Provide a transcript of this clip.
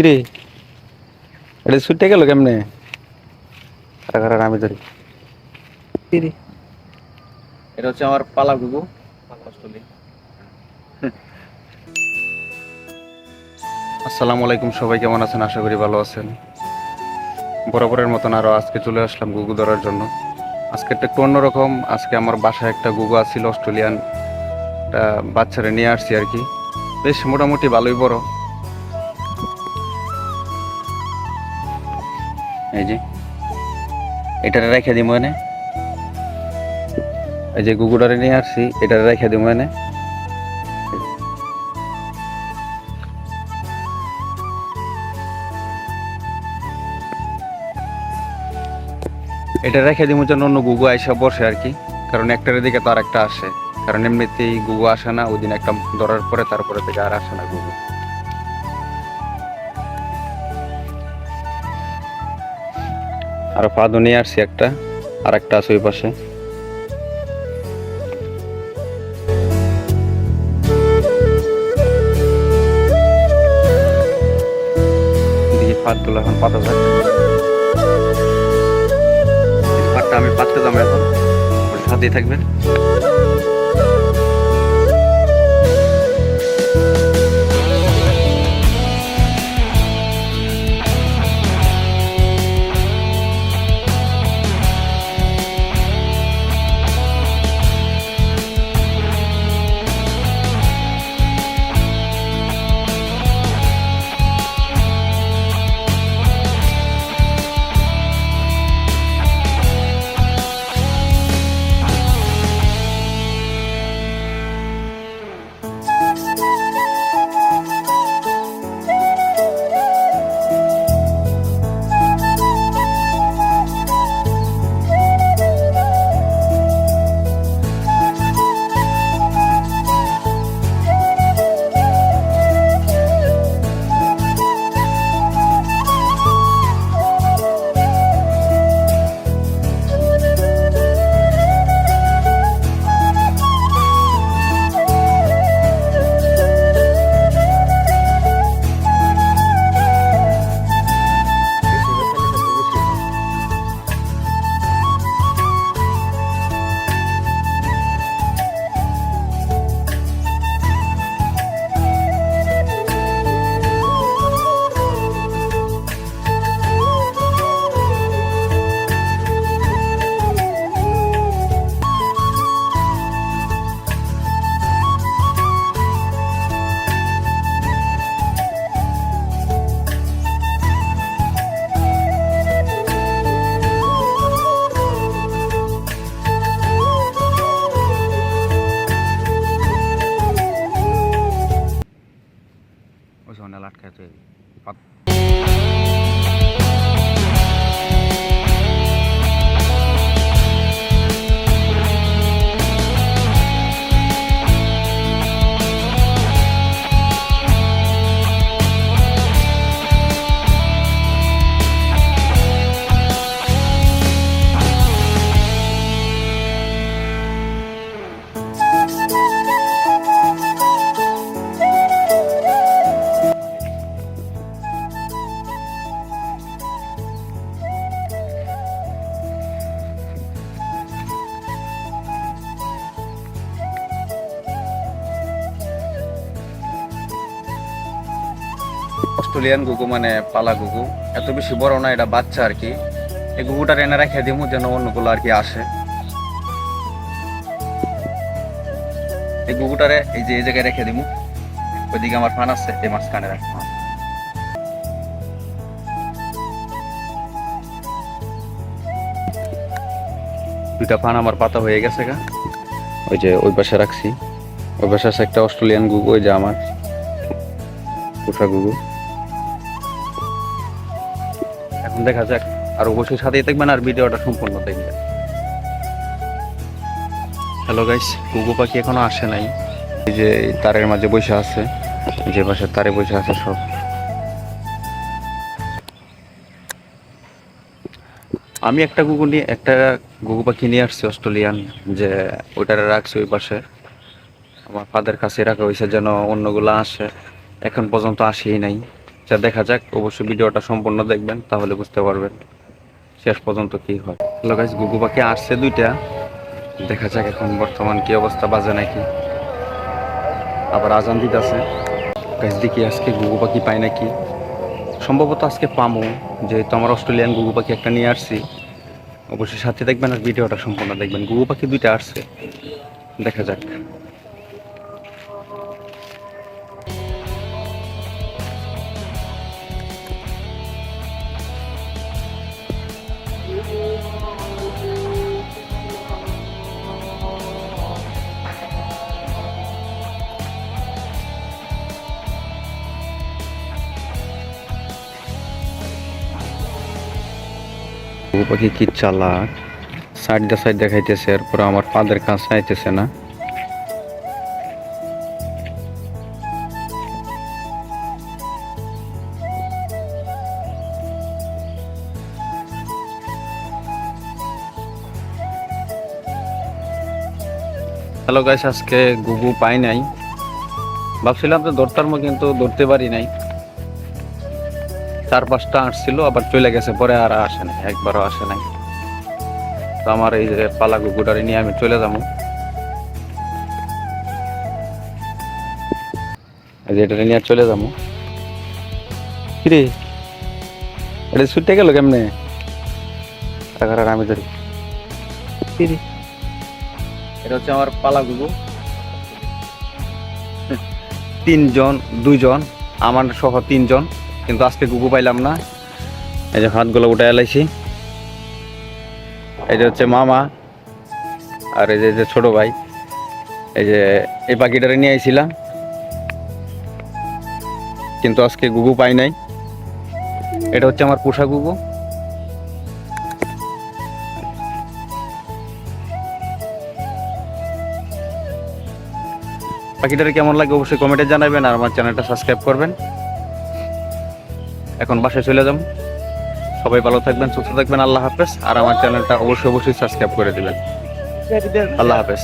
কিরে? এটা ছুটে গেল কেমনে? আমি ধরি। কিরে? এটা হচ্ছে আমার পালা গুগু। আসসালামু আলাইকুম সবাই কেমন আছেন? আশা করি ভালো আছেন। বরাবরের মতন আরও আজকে চলে আসলাম গুগু ধরার জন্য। আজকে একটু একটু অন্যরকম আজকে আমার বাসায় একটা গুগু আছিল অস্ট্রেলিয়ান একটা বাচ্চারা নিয়ে আসছি আর কি। বেশ মোটামুটি ভালোই বড়। এই যে, এটারে রেখে দিব এনে। এই যে নিয়ে আসছি, এটারে রেখে দিব এনে। এটা রেখে দিব যেন অন্য গুগু আইসা বসে আর কি, কারণ একটার দিকে তো আর একটা আসে। কারণ এমনিতেই গুগু আসে না, ওই দিন একটা ধরার পরে তারপরে থেকে আর আসে না গুগু। আর পাদও নিয়ে আসছি একটা, আর একটা আছে ওই পাশে। পাতগুলো এখন পাতা থাকবে পাতটা আমি পাততে যাব এখন সাথেই থাকবেন। ওই সময় আটকাতে অস্ট্রেলিয়ান গুগু মানে পালা গুগু। এত বেশি বড় না, এটা বাচ্চা আর কি। এই গুগুটার এনে রেখে দিব যেন অন্যগুলো আর কি আসে। এই গুগুটারে এই যে এই জায়গায় রেখে দিব ওইদিকে আমার ফান আছে, এই মাঝখানে রাখব। দুইটা ফান আমার পাতা হয়ে গেছে গা। ওই যে ওই পাশে রাখছি। ওই পাশে আছে একটা অস্ট্রেলিয়ান গুগু, ওই যে আমার। পোষা গুগু। দেখা যাক। আর অবশ্যই সাথেই দেখবেন আর ভিডিওটা সম্পূর্ণ দেখবেন। হ্যালো গাইস গুগু পাখি এখনও আসে নাই। এই যে তারের মাঝে বসে আছে যে পাশে তারে বসে আছে সব। আমি একটা গুগু নিয়ে, একটা গুগু পাখি নিয়ে আসছি অস্ট্রেলিয়ান, যে ওইটারে রাখছি ওই পাশে। আমার ফাদের কাছে রাখা হয়েছে যেন অন্যগুলো আসে। এখন পর্যন্ত আসেই নাই। আচ্ছা দেখা যাক। অবশ্যই ভিডিওটা সম্পূর্ণ দেখবেন, তাহলে বুঝতে পারবেন শেষ পর্যন্ত কি হয়। হ্যালো গাইস গুগু পাখি আসছে দুইটা। দেখা যাক এখন বর্তমান কি অবস্থা, বাজে নাকি? আবার আজান দিতেছে। গাইস দেখি আজকে গুগু পাখি পাই নাকি। সম্ভবত আজকে পামো, যেহেতু আমার অস্ট্রেলিয়ান গুগু পাখি একটা নিয়ে আসছি। অবশ্যই সাথে দেখবেন আর ভিডিওটা সম্পূর্ণ দেখবেন। গুগু পাখি দুইটা আসছে। দেখা যাক। পাখি কি চালাক? সাইড দা সাইড দেখাইতেছে, এরপর আমার পাদের কাছে আইতেছে না। হ্যালো গাইস আজকে গুগু পাই নাই। ভাবছিলাম তো ধরতার মো কিন্তু ধরতে পারি নাই। চার পাঁচটা আসছিল, আবার চলে গেছে, পরে আর আসে নাই, একবারও আসে নাই। তো আমার এই যে পালা গুগুটারে নিয়ে আমি চলে যাব। এই এটা নিয়ে চলে যাব। কিরে? এটা ছুটে গেল কেমনে? টাকার আমি ধরি। কিরে? এটা হচ্ছে আমার পালা তিনজন, দুইজন, আমার সহ তিনজন। কিন্তু আজকে গুগু পাইলাম না। এই যে হাতগুলো উঠে এলাইছি এই যে হচ্ছে মামা আর এই যে ছোট ভাই। এই যে এই পাখিটারে নিয়ে আইছিলাম। কিন্তু আজকে গুগু পাই নাই। এটা হচ্ছে আমার পোষা গুগু পাখিটারে কেমন লাগে অবশ্যই কমেন্টে জানাবেন আর আমার চ্যানেলটা সাবস্ক্রাইব করবেন। এখন বাসায় চলে যাম সবাই ভালো থাকবেন সুস্থ থাকবেন আল্লাহ হাফেজ। আর আমার চ্যানেলটা অবশ্যই অবশ্যই সাবস্ক্রাইব করে দেবেন। আল্লাহ হাফেজ।